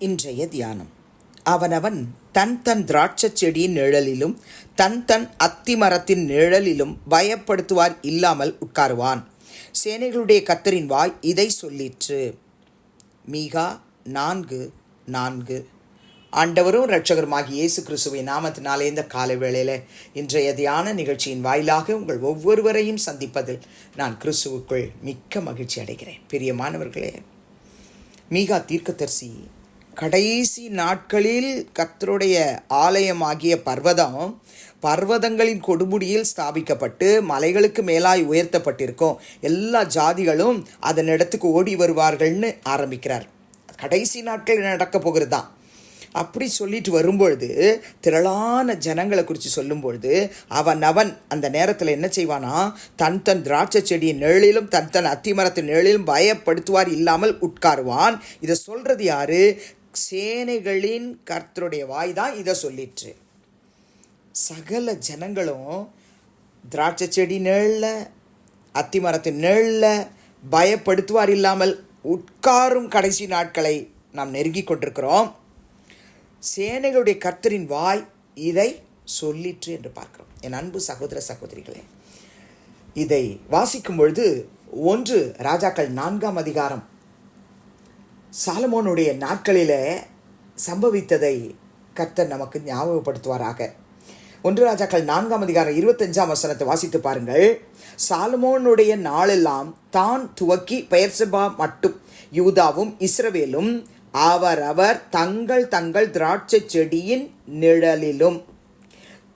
இன்றைய தியானம். அவனவன் தன் தன் திராட்சைச் செடியின் நிழலிலும் தன் தன் அத்தி மரத்தின் நிழலிலும் பயப்படுத்துவார் இல்லாமல் உட்காருவான். சேனைகளுடைய கத்தரின் வாய் இதை சொல்லிற்று. மீகா நான்கு நான்கு. ஆண்டவரும் இரட்சகருமாகி இயேசு கிறிஸ்துவின் நாமத்தினாலே இந்த காலை வேளையில் இன்றைய தியான நிகழ்ச்சியின் வாயிலாக உங்கள் ஒவ்வொருவரையும் சந்திப்பதில் நான் கிறிஸ்துவுக்குள் மிக்க மகிழ்ச்சி அடைகிறேன். பிரியமானவர்களே மீகா தீர்க்கதரிசி கடைசி நாட்களில் கத்தருடைய ஆலயமாகிய பர்வதம் பர்வதங்களின் கொடுமுடியில் ஸ்தாபிக்கப்பட்டு மலைகளுக்கு மேலாய் உயர்த்தப்பட்டிருக்கும். எல்லா ஜாதிகளும் அதன் இடத்துக்கு ஓடி வருவார்கள்னு ஆரம்பிக்கிறார். கடைசி நாட்கள் நடக்க போகிறது? தான் அப்படி சொல்லிட்டு வரும்பொழுது திரளான ஜனங்களை குறித்து சொல்லும்பொழுது அவன் அவன் அந்த நேரத்தில் என்ன செய்வானா? தன் தன் திராட்சை செடியின் நிழலிலும் தன் தன் அத்திமரத்தின் நிழலிலும் பயப்படுத்துவார் இல்லாமல் உட்காருவான். இதை சொல்கிறது யாரு? சேனைகளின் கர்த்தருடைய வாய் தான் இதை சொல்லிற்று. சகல ஜனங்களும் திராட்சை செடி நிழல்ல அத்திமரத்தின் நிழல்ல பயப்படுத்துவார் இல்லாமல் உட்காரும் கடைசி நாட்களை நாம் நெருங்கி கொண்டிருக்கிறோம். சேனைகளுடைய கர்த்தரின் வாய் இதை சொல்லிற்று என்று பார்க்கிறோம். என் அன்பு சகோதர சகோதரிகளே இதை வாசிக்கும் பொழுது ஒன்று ராஜாக்கள் நான்காம் அதிகாரம் சாலமோனுடைய நாட்களிலே சம்பவித்ததை கர்த்தர் நமக்கு ஞாபகப்படுத்துவாராக. ஒன்று ராஜாக்கள் நான்காம் அதிகாரம் இருபத்தஞ்சாம் வசனத்தை வாசித்து பாருங்கள். சாலமோனுடைய நாளெல்லாம் தான் துவக்கி பெயர்சபா மட்டும். யூதாவும் இஸ்ரவேலும் அவரவர் தங்கள் தங்கள் திராட்சை செடியின் நிழலிலும்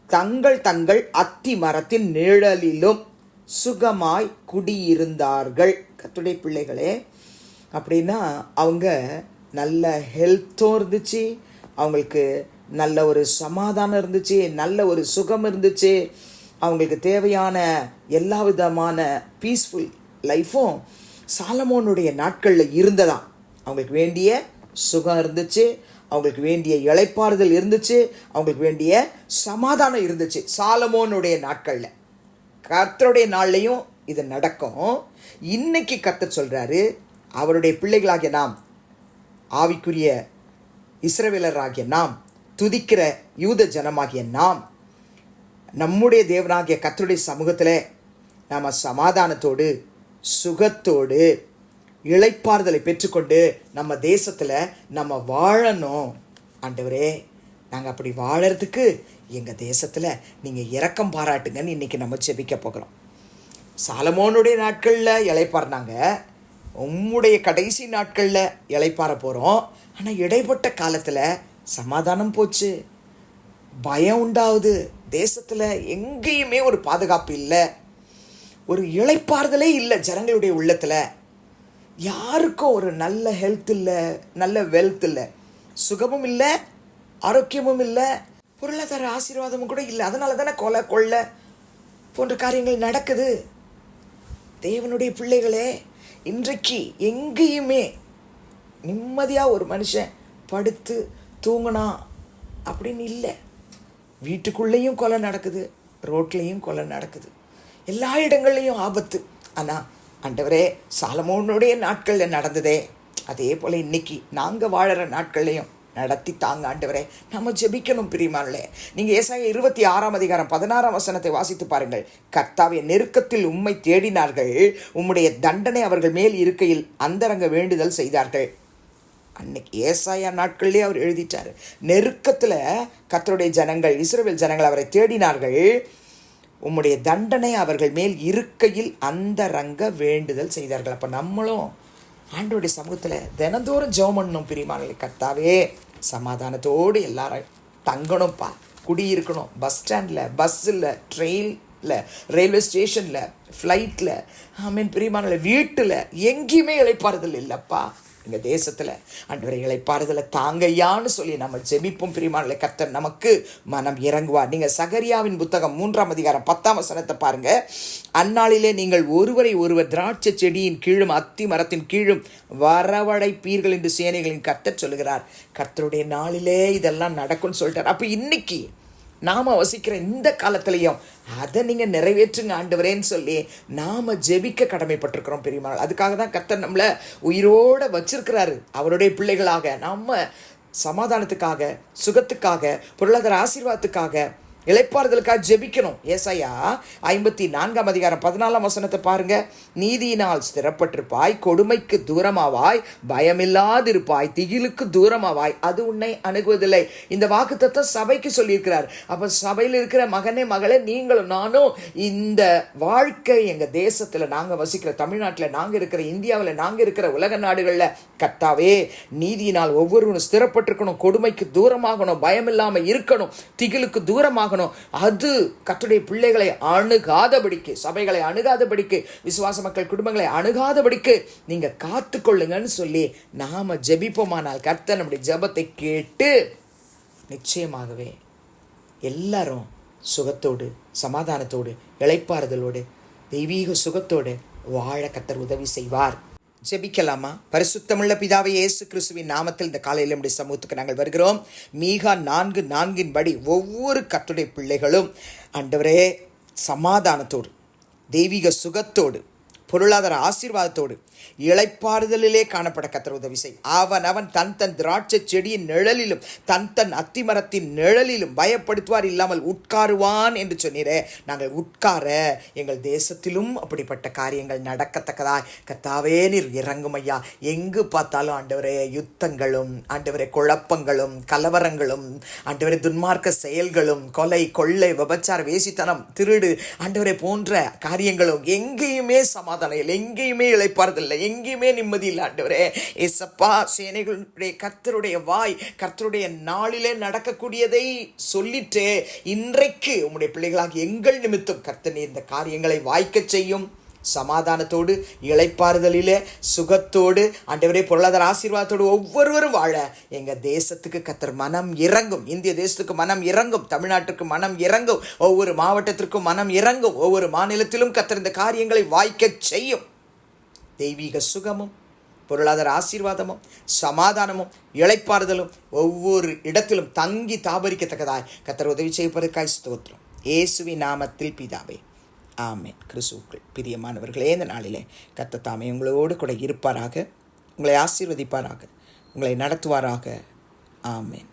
தங்கள் தங்கள் அத்தி மரத்தின் நிழலிலும் சுகமாய் குடியிருந்தார்கள். கத்துடைய பிள்ளைகளே அப்படின்னா அவங்க நல்ல ஹெல்த்தும் இருந்துச்சு. அவங்களுக்கு நல்ல ஒரு சமாதானம் இருந்துச்சு. நல்ல ஒரு சுகம் இருந்துச்சு. அவங்களுக்கு தேவையான எல்லா விதமான பீஸ்ஃபுல் லைஃப்பும் சாலமோனுடைய நாட்களில் இருந்ததாம். அவங்களுக்கு வேண்டிய சுகம் இருந்துச்சு. அவங்களுக்கு வேண்டிய இழைப்பாறுதல் இருந்துச்சு. அவங்களுக்கு வேண்டிய சமாதானம் இருந்துச்சு சாலமோனுடைய நாட்களில். கர்த்தருடைய நாள்லையும் இது நடக்கும். இன்னைக்கு கத்த சொல்கிறாரு அவருடைய பிள்ளைகளாகிய நாம் ஆவிக்குரிய இஸ்ரவேலராகிய நாம் துதிக்கிற யூத ஜனமாகிய நாம் நம்முடைய தேவனாகிய கத்தருடைய சமூகத்தில் நாம் சமாதானத்தோடு சுகத்தோடு இழைப்பாறுதலை பெற்றுக்கொண்டு நம்ம தேசத்தில் நம்ம வாழணும். ஆண்டவரே நாங்கள் அப்படி வாழறதுக்கு எங்கள் தேசத்தில் நீங்கள் இரக்கம் பாராட்டுங்கன்னு இன்றைக்கி நம்ம செபிக்க போகிறோம். சாலமோனுடைய நாட்களில் இளைப்பாறினாங்க. உம்முடைய கடைசி நாட்களில் இளைப்பாற போகிறோம் ஆனால் இடைப்பட்ட காலத்தில் சமாதானம் போச்சு. பயம் உண்டாகுது தேசத்தில் எங்கேயுமே ஒரு பாதுகாப்பு இல்லை. ஒரு இளைப்பாறுதலே இல்லை ஜனங்களுடைய உள்ளத்தில். யாருக்கும் ஒரு நல்ல ஹெல்த் இல்லை நல்ல வெல்த் இல்லை. சுகமும் இல்லை ஆரோக்கியமும் இல்லை பொருளாதார ஆசீர்வாதமும் கூட இல்லை. அதனால தானே கொலை கொள்ளை போன்ற காரியங்கள் நடக்குது. தேவனுடைய பிள்ளைகளே இன்றைக்கு எங்கேயுமே நிம்மதியாக ஒரு மனுஷன் படுத்து தூங்கினா அப்படின்னு இல்லை. வீட்டுக்குள்ளேயும் கொலை நடக்குது ரோட்லேயும் கொலை நடக்குது. எல்லா இடங்கள்லையும் ஆபத்து. ஆனால் அண்டவரே சாலமோனுடைய நாட்களில் நடந்ததே. அதே போல் இன்னைக்கு நாங்கள் வாழற நாட்கள்லையும் நடத்தி தாங்க ஆண்டவரே. நம்ம ஜெபிக்கணும் பிரியமானே நீங்கள் ஏசாய இருபத்தி ஆறாம் அதிகாரம் பதினாறாம் வசனத்தை வாசித்து பாருங்கள். கர்த்தாவிய நெருக்கத்தில் உம்மை தேடினார்கள். உம்முடைய தண்டனை அவர்கள் மேல் இருக்கையில் அந்தரங்க வேண்டுதல் செய்தார்கள். அன்னைக்கு ஏசாயா நாட்கள்லேயே அவர் எழுதிட்டார். நெருக்கத்தில் கர்த்தருடைய ஜனங்கள் இஸ்ரேல் ஜனங்கள் அவரை தேடினார்கள். உம்முடைய தண்டனை அவர்கள் மேல் இருக்கையில் அந்த ரங்க வேண்டுதல் செய்தார்கள். அப்போ நம்மளும் ஆண்டோடைய சமூகத்தில் தினந்தோறும் ஜெபம் பண்ணணும் பிரிமானங்களை கர்த்தாவே. சமாதானத்தோடு எல்லாரும் தங்கணும்ப்பா. குடியிருக்கணும். பஸ் ஸ்டாண்டில் பஸ்ஸில் ட்ரெயினில் ரயில்வே ஸ்டேஷனில் ஃப்ளைட்டில் ஐ மீன் பிரியமான வீட்டில் எங்கேயுமே இழைப்பாறுதல் இல்லைப்பா. எங்கள் தேசத்தில் அன்றைய இழைப்பாறுதலை தாங்கையான்னு சொல்லி நம்ம ஜெபிப்போம் பிரிமானலை கர்த்தர் நமக்கு மனம் இறங்குவார். நீங்கள் சகரியாவின் புத்தகம் மூன்றாம் அதிகாரம் பத்தாம் வசனத்தை பாருங்க. அந்நாளிலே நீங்கள் ஒருவரை ஒருவர் திராட்சை செடியின் கீழும் அத்தி மரத்தின் கீழும் வரவழைப்பீர்கள் என்று சேனைகளின் கர்த்தர் சொல்கிறார் கர்த்தருடைய நாளிலே இதெல்லாம் நடக்கும்னு சொல்லிட்டார். அப்போ இன்னைக்கு நாம் வசிக்கிற இந்த காலத்திலையும் அதை நீங்கள் நிறைவேற்றுங்க ஆண்டவரேன்னு சொல்லி நாம் ஜெபிக்க கடமைப்பட்டிருக்கிறோம் பெரியமாள் அதுக்காக தான் கர்த்தர் நம்மளை உயிரோடு வச்சிருக்கிறாரு. அவருடைய பிள்ளைகளாக நம்ம சமாதானத்துக்காக சுகத்துக்காக பொருளாதார ஆசீர்வாதத்துக்காக இழைப்பாறுதலுக்காக ஜெபிக்கணும். ஏசாயா ஐம்பத்தி நான்காம் அதிகாரம் பதினாலாம் வசனத்தை பாருங்க. நீதியினால் ஸ்திரப்பட்டிருப்பாய் கொடுமைக்கு தூரமாவாய் பயமில்லாதிருப்பாய் திகிலுக்கு தூரமாவாய் அது உன்னை அணுகுவதில்லை. இந்த வாக்கு சபைக்கு சொல்லியிருக்கிறார். அப்ப சபையில் இருக்கிற மகனே மகளே நீங்களும் நானும் இந்த வாழ்க்கை எங்க தேசத்துல நாங்க வசிக்கிற தமிழ்நாட்டில் நாங்க இருக்கிற இந்தியாவில் நாங்க இருக்கிற உலக நாடுகளில் கத்தாவே நீதியினால் ஒவ்வொருவரும் ஸ்திரப்பட்டிருக்கணும் கொடுமைக்கு தூரமாகணும் பயம் இருக்கணும் திகிலுக்கு ஆகணும். அது கத்துடைய பிள்ளைகளை அணுகாதபடிக்கு சபைகளை அணுகாதபடிக்கு விசுவாச மக்கள் குடும்பங்களை அணுகாதபடிக்கு நீங்கள் காத்துக்கொள்ளுங்கன்னு சொல்லி நாம ஜெபிப்போமானால் கர்த்தர் நம்முடைய ஜெபத்தை கேட்டு நிச்சயமாகவே எல்லாரும் சுகத்தோடு சமாதானத்தோடு இளைப்பாறுதலோடு தெய்வீக சுகத்தோடு வாழ கத்தர் உதவி செய்வார். ஜெபிக்கலாமா? பரிசுத்தமுள்ள பிதாவை இயேசு கிறிஸ்துவின் நாமத்தில் இந்த காலையில் நம்முடைய சமூகத்துக்கு நாங்கள் வருகிறோம். மீகா நான்கு நான்கின் படி ஒவ்வொரு கத்துடைய பிள்ளைகளும் ஆண்டவரே சமாதானத்தோடு தெய்வீக சுகத்தோடு பொருளாதார ஆசீர்வாதத்தோடு இளைப்பாறுதலிலே காணப்பட கத்தர் உதவி செய். அவன் அவன் தன் தன் திராட்சை செடியின் நிழலிலும் தன் தன் அத்திமரத்தின் நிழலிலும் பயப்படுத்துவார் இல்லாமல் உட்காருவான் என்று சொன்னீரே. நாங்கள் உட்கார எங்கள் தேசத்திலும் அப்படிப்பட்ட காரியங்கள் நடக்கத்தக்கதாய். கத்தாவே நீர் இறங்கும் ஐயா. எங்கு பார்த்தாலும் ஆண்டவரே யுத்தங்களும் ஆண்டவரே குழப்பங்களும் கலவரங்களும் ஆண்டவரே துன்மார்க்க செயல்களும் கொலை கொள்ளை விபச்சார வேசித்தனம் திருடு ஆண்டவரே போன்ற காரியங்களும் எங்கேயுமே சமாதானம் இல்லை எங்கேயுமே இழைப்பார்தில்லை எங்கேயுமே நிம்மதி இல்லை ஆண்டவரே ஏசப்பா சேனைகளுடைய கர்த்தருடைய வாய் கர்த்தருடைய நாளிலே நடக்கக்கூடியதை சொல்லிட்டு இன்றைக்கு உம்முடைய பிள்ளைகளாக எங்கள் நிமித்தம் கர்த்தர் இந்த காரியங்களை வாய்க்கச் செய்யும். சமாதானத்தோடு இழைப்பாறுதலிலே சுகத்தோடு ஆண்டவரே பொருளாதார ஆசீர்வாதத்தோடு ஒவ்வொருவரும் வாழ. எங்கள் தேசத்துக்கு கத்தர் மனம் இறங்கும். இந்திய தேசத்துக்கு மனம் இறங்கும். தமிழ்நாட்டுக்கு மனம் இறங்கும். ஒவ்வொரு மாவட்டத்திற்கும் மனம் இறங்கும். ஒவ்வொரு மாநிலத்திலும் கத்தர் இந்த காரியங்களை வாய்க்கச் செய்யும். தெய்வீக சுகமும் பொருளாதார ஆசீர்வாதமும் சமாதானமும் இழைப்பாறுதலும் ஒவ்வொரு இடத்திலும் தங்கி தாபரிக்கத்தக்கதாய். கத்தர் உதவி செய்யப்படுவதற்காய் ஸ்தோத்திரம். இயேசுவின் நாமத்தில் பிதாவே ஆமேன். கிறிஸ்துவுக்குள் பிரியமானவர்களே இந்த நாளிலே கத்த உங்களோடு கூட இருப்பாராக. உங்களை ஆசீர்வதிப்பாராக. உங்களை நடத்துவாராக. ஆமேன்.